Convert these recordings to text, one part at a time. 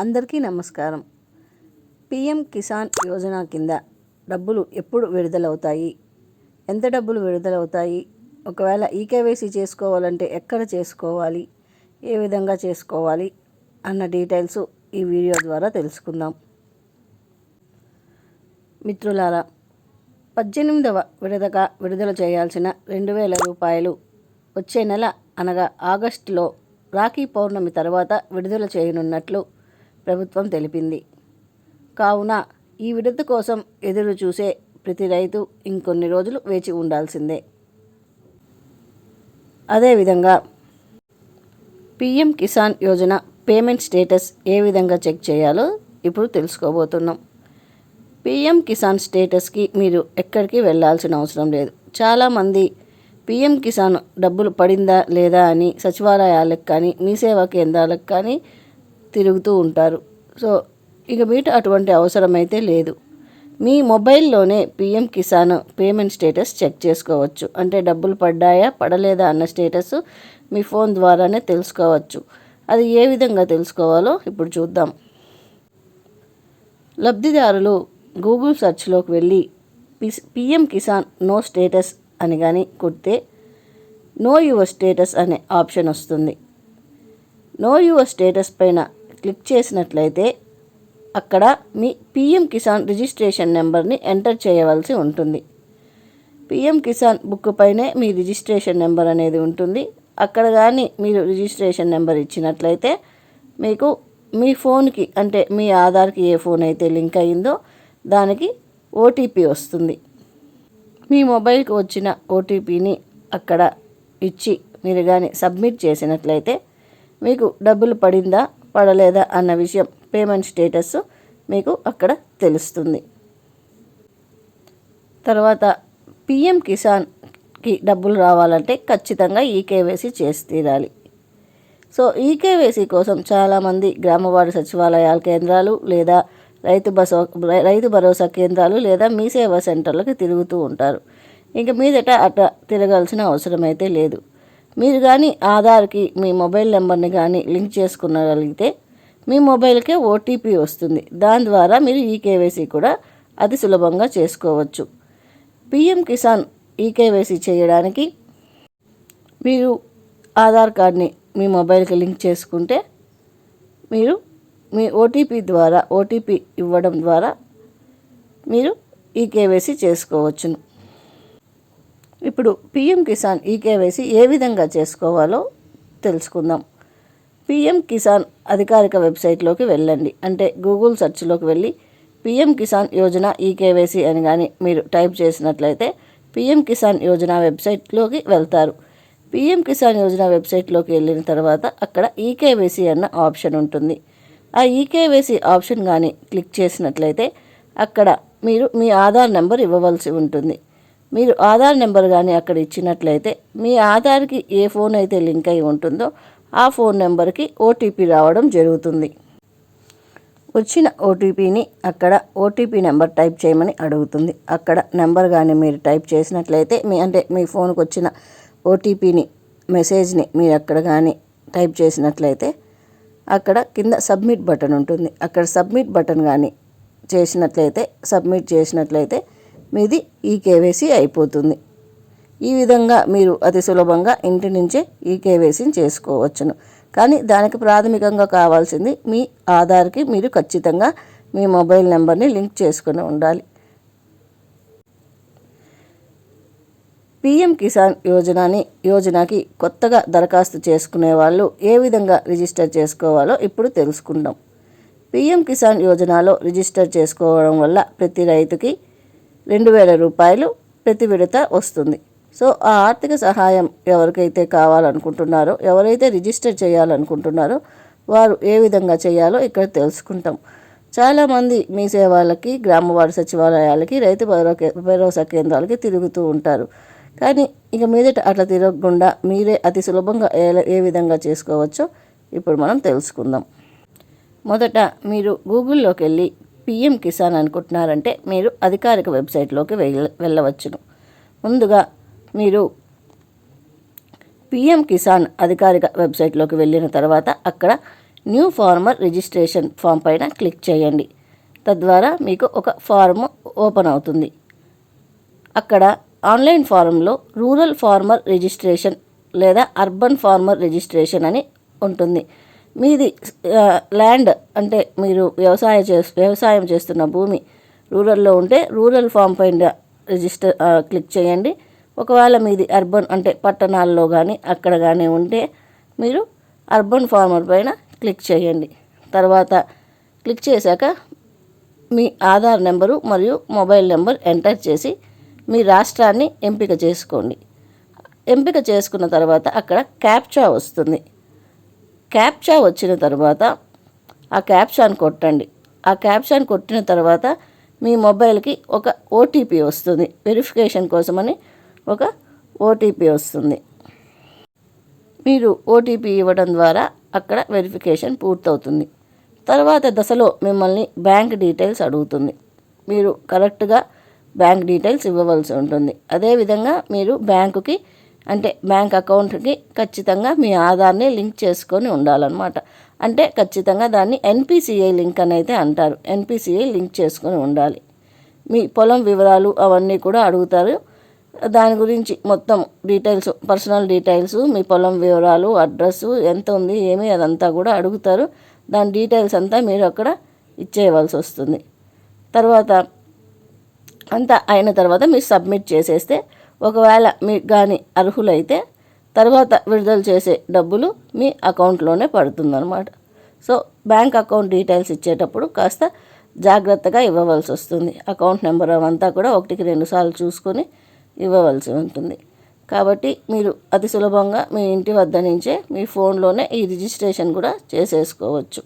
అందరికీ నమస్కారం. పిఎం కిసాన్ యోజన కింద డబ్బులు ఎప్పుడు విడుదలవుతాయి? ఎంత డబ్బులు విడుదలవుతాయి? ఒకవేళ ఈకేవైసీ చేసుకోవాలంటే ఎక్కడ చేసుకోవాలి? ఏ విధంగా చేసుకోవాలి? అన్న డీటెయిల్స్ ఈ వీడియో ద్వారా తెలుసుకుందాం. మిత్రులారా పద్దెనిమిదవ విడతగా విడుదల చేయాల్సిన రెండు వేల రూపాయలు వచ్చే నెల అనగా ఆగస్టులో రాఖీ పౌర్ణమి తర్వాత విడుదల చేయనున్నట్లు ప్రభుత్వం తెలిపింది. కావున ఈ విడత కోసం ఎదురు చూసే ప్రతి రైతు ఇంకొన్ని రోజులు వేచి ఉండాల్సిందే. అదేవిధంగా PM Kisan Yojana payment status ఏ విధంగా చెక్ చేయాలో ఇప్పుడు తెలుసుకోబోతున్నాం. పిఎం కిసాన్ స్టేటస్కి మీరు ఎక్కడికి వెళ్ళాల్సిన అవసరం లేదు. చాలామంది పిఎం కిసాన్ డబ్బులు పడిందా లేదా అని సచివాలయాలకు కానీ మీ సేవా కేంద్రాలకు కానీ తిరుగుతూ ఉంటారు. సో ఇక మీట అటువంటి అవసరమైతే లేదు. మీ మొబైల్లోనే PM Kisan payment status check చేసుకోవచ్చు. అంటే డబ్బులు పడ్డాయా పడలేదా అన్న స్టేటస్ మీ ఫోన్ ద్వారానే తెలుసుకోవచ్చు. అది ఏ విధంగా తెలుసుకోవాలో ఇప్పుడు చూద్దాం. లబ్ధిదారులు గూగుల్ సెర్చ్లోకి వెళ్ళి పిఎం కిసాన్ నో స్టేటస్ అని కానీ కొడితే నో యువర్ స్టేటస్ అనే ఆప్షన్ వస్తుంది. నో యువర్ స్టేటస్ పైన క్లిక్ చేసినట్లయితే అక్కడ మీ పిఎం కిసాన్ రిజిస్ట్రేషన్ నెంబర్ని ఎంటర్ చేయవలసి ఉంటుంది. పిఎం కిసాన్ బుక్ పైనే మీ రిజిస్ట్రేషన్ నెంబర్ అనేది ఉంటుంది. అక్కడ కానీ మీరు రిజిస్ట్రేషన్ నెంబర్ ఇచ్చినట్లయితే మీకు మీ ఫోన్కి అంటే మీ ఆధార్కి ఏ ఫోన్ అయితే లింక్ అయిందో దానికి ఓటీపీ వస్తుంది. మీ మొబైల్కి వచ్చిన ఓటీపీని అక్కడ ఇచ్చి మీరు కానీ సబ్మిట్ చేసినట్లయితే మీకు డబ్బులు పడిందా పడలేదా అన్న విషయం పేమెంట్ స్టేటస్ మీకు అక్కడ తెలుస్తుంది. తర్వాత పిఎం కిసాన్కి డబ్బులు రావాలంటే ఖచ్చితంగా ఈకేవైసీ చేసి తీరాలి. సో ఈకేవైసీ కోసం చాలామంది గ్రామవార్డు సచివాలయాల కేంద్రాలు లేదా రైతు బసో రైతు భరోసా కేంద్రాలు లేదా మీ సేవా సెంటర్లకు తిరుగుతూ ఉంటారు. ఇంక మీదట అట తిరగాల్సిన అవసరం అయితే లేదు. మీరు కానీ ఆధార్కి మీ మొబైల్ నెంబర్ని కానీ లింక్ చేసుకునగలిగితే మీ మొబైల్కే ఓటీపీ వస్తుంది. దాని ద్వారా మీరు ఈ కేవైసీ కూడా అతి సులభంగా చేసుకోవచ్చు. పిఎం కిసాన్ ఈకేవైసీ చేయడానికి మీరు ఆధార్ కార్డ్ని మీ మొబైల్కి లింక్ చేసుకుంటే మీరు మీ ఓటీపీ ద్వారా ఓటీపీ ఇవ్వడం ద్వారా మీరు ఈ కేవైసీ చేసుకోవచ్చును. ఇప్పుడు పిఎం కిసాన్ ఈ కేవైసీ ఏ విధంగా చేసుకోవాలో తెలుసుకుందాం. పిఎం కిసాన్ అధికారిక వెబ్సైట్లోకి వెళ్ళండి. అంటే గూగుల్ సెర్చ్లోకి వెళ్ళి పిఎం కిసాన్ యోజన ఈ కేవైసీ అని కానీ మీరు టైప్ చేసినట్లయితే పిఎం కిసాన్ యోజన వెబ్సైట్లోకి వెళ్తారు. పిఎం కిసాన్ యోజన వెబ్సైట్లోకి వెళ్ళిన తర్వాత అక్కడ ఈకేవైసీ అన్న ఆప్షన్ ఉంటుంది. ఆ ఈకేవైసీ ఆప్షన్ కానీ క్లిక్ చేసినట్లయితే అక్కడ మీరు మీ ఆధార్ నెంబర్ ఇవ్వవలసి ఉంటుంది. మీరు ఆధార్ నెంబర్ కానీ అక్కడ ఇచ్చినట్లయితే మీ ఆధార్కి ఏ ఫోన్ అయితే లింక్ అయి ఉంటుందో ఆ ఫోన్ నెంబర్కి ఓటీపీ రావడం జరుగుతుంది. వచ్చిన ఓటీపీని అక్కడ ఓటీపీ నెంబర్ టైప్ చేయమని అడుగుతుంది. అక్కడ నెంబర్ కానీ మీరు టైప్ చేసినట్లయితే మీ అంటే మీ ఫోన్కి వచ్చిన ఓటీపీని మెసేజ్ని మీరు అక్కడ కానీ టైప్ చేసినట్లయితే అక్కడ కింద సబ్మిట్ బటన్ ఉంటుంది. అక్కడ సబ్మిట్ బటన్ కానీ చేసినట్లయితే సబ్మిట్ చేసినట్లయితే మీది ఈ కేవైసీ అయిపోతుంది. ఈ విధంగా మీరు అతి సులభంగా ఇంటి నుంచే ఈ కేవైసీని చేసుకోవచ్చును. కానీ దానికి ప్రాథమికంగా కావాల్సింది మీ ఆధార్కి మీరు ఖచ్చితంగా మీ మొబైల్ నెంబర్ని లింక్ చేసుకుని ఉండాలి. పిఎం కిసాన్ యోజనని యోజనకి కొత్తగా దరఖాస్తు చేసుకునే వాళ్ళు ఏ విధంగా రిజిస్టర్ చేసుకోవాలో ఇప్పుడు తెలుసుకుందాం. పిఎం కిసాన్ యోజనలో రిజిస్టర్ చేసుకోవడం వల్ల ప్రతి రైతుకి రెండు వేల రూపాయలు ప్రతి విడత వస్తుంది. సో ఆ ఆర్థిక సహాయం ఎవరికైతే కావాలనుకుంటున్నారో ఎవరైతే రిజిస్టర్ చేయాలనుకుంటున్నారో వారు ఏ విధంగా చేయాలో ఇక్కడ తెలుసుకుంటాం. చాలామంది మీ సేవలకి గ్రామవార్డు సచివాలయాలకి రైతు భరోసా కేంద్రాలకి తిరుగుతూ ఉంటారు. కానీ ఇక మీదట అట్లా తిరగకుండా మీరే అతి సులభంగా ఏ ఏ విధంగా చేసుకోవచ్చో ఇప్పుడు మనం తెలుసుకుందాం. మొదట మీరు గూగుల్లోకి వెళ్ళి పిఎం కిసాన్ అనుకుంటున్నారంటే మీరు అధికారిక వెబ్సైట్లోకి వెళ్ళ వెళ్ళవచ్చును. ముందుగా మీరు పిఎం కిసాన్ అధికారిక వెబ్సైట్లోకి వెళ్ళిన తర్వాత అక్కడ న్యూ ఫార్మర్ రిజిస్ట్రేషన్ ఫామ్ పైన క్లిక్ చేయండి. తద్వారా మీకు ఒక ఫారం ఓపెన్ అవుతుంది. అక్కడ ఆన్లైన్ ఫారంలో రూరల్ ఫార్మర్ రిజిస్ట్రేషన్ లేదా అర్బన్ ఫార్మర్ రిజిస్ట్రేషన్ అని ఉంటుంది. మీది ల్యాండ్ అంటే మీరు వ్యవసాయ చే వ్యవసాయం చేస్తున్న భూమి రూరల్లో ఉంటే రూరల్ ఫామ్ పైన రిజిస్టర్ క్లిక్ చేయండి. ఒకవేళ మీది అర్బన్ అంటే పట్టణాల్లో కానీ అక్కడ కానీ ఉంటే మీరు అర్బన్ ఫార్మర్ పైన క్లిక్ చేయండి. తర్వాత క్లిక్ చేశాక మీ ఆధార్ నెంబరు మరియు మొబైల్ నెంబర్ ఎంటర్ చేసి మీ రాష్ట్రాన్ని ఎంపిక చేసుకోండి. ఎంపిక చేసుకున్న తర్వాత అక్కడ క్యాప్చా వస్తుంది. క్యాప్చా వచ్చిన తర్వాత ఆ క్యాప్షాన్ కొట్టండి. ఆ క్యాప్షాన్ కొట్టిన తర్వాత మీ మొబైల్కి ఒక ఓటీపీ వస్తుంది. వెరిఫికేషన్ కోసమని ఒక ఓటీపీ వస్తుంది. మీరు ఓటీపీ ఇవ్వడం ద్వారా అక్కడ వెరిఫికేషన్ పూర్తవుతుంది. తర్వాత దశలో మిమ్మల్ని బ్యాంక్ డీటెయిల్స్ అడుగుతుంది. మీరు కరెక్ట్గా బ్యాంక్ డీటెయిల్స్ ఇవ్వవలసి ఉంటుంది. అదేవిధంగా మీరు బ్యాంకుకి అంటే బ్యాంక్ అకౌంట్కి ఖచ్చితంగా మీ ఆధార్ని లింక్ చేసుకొని ఉండాలన్నమాట. అంటే ఖచ్చితంగా దాన్ని ఎన్పిసిఐ లింక్ అని అయితే అంటారు. ఎన్పిసిఐ లింక్ చేసుకొని ఉండాలి. మీ పొలం వివరాలు అవన్నీ కూడా అడుగుతారు. దాని గురించి మొత్తం డీటెయిల్స్ పర్సనల్ డీటెయిల్స్ మీ పొలం వివరాలు అడ్రస్ ఎంత ఉంది ఏమి అదంతా కూడా అడుగుతారు. దాని డీటెయిల్స్ అంతా మీరు అక్కడ ఇచ్చేయవలసి వస్తుంది. తర్వాత అంతా అయిన తర్వాత మీరు సబ్మిట్ చేసేస్తే ఒకవేళ మీకు కానీ అర్హులైతే తర్వాత విడుదల చేసే డబ్బులు మీ అకౌంట్లోనే పడుతుందన్నమాట. సో బ్యాంక్ అకౌంట్ డీటెయిల్స్ ఇచ్చేటప్పుడు కాస్త జాగ్రత్తగా ఇవ్వవలసి వస్తుంది. అకౌంట్ నెంబర్ అవంతా కూడా ఒకటికి రెండుసార్లు చూసుకొని ఇవ్వవలసి ఉంటుంది. కాబట్టి మీరు అతి సులభంగా మీ ఇంటి వద్ద నుంచే మీ ఫోన్లోనే ఈ రిజిస్ట్రేషన్ కూడా చేసేసుకోవచ్చు.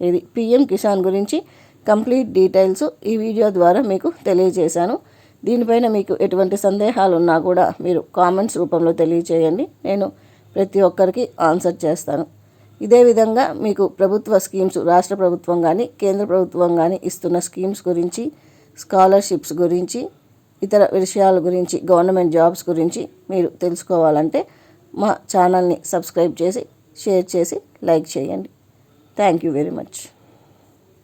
ఇది పిఎం కిసాన్ గురించి కంప్లీట్ డీటెయిల్స్ ఈ వీడియో ద్వారా మీకు తెలియజేశాను. దీనిపైన మీకు ఎటువంటి సందేహాలు ఉన్నా కూడా మీరు కామెంట్స్ రూపంలో తెలియచేయండి. నేను ప్రతి ఒక్కరికి ఆన్సర్ చేస్తాను. ఇదే విధంగా మీకు ప్రభుత్వ స్కీమ్స్ రాష్ట్ర ప్రభుత్వం కానీ కేంద్ర ప్రభుత్వం కానీ ఇస్తున్న స్కీమ్స్ గురించి స్కాలర్షిప్స్ గురించి ఇతర విషయాల గురించి గవర్నమెంట్ జాబ్స్ గురించి మీరు తెలుసుకోవాలంటే మా ఛానల్ని సబ్స్క్రైబ్ చేసి షేర్ చేసి లైక్ చేయండి. Thank you very much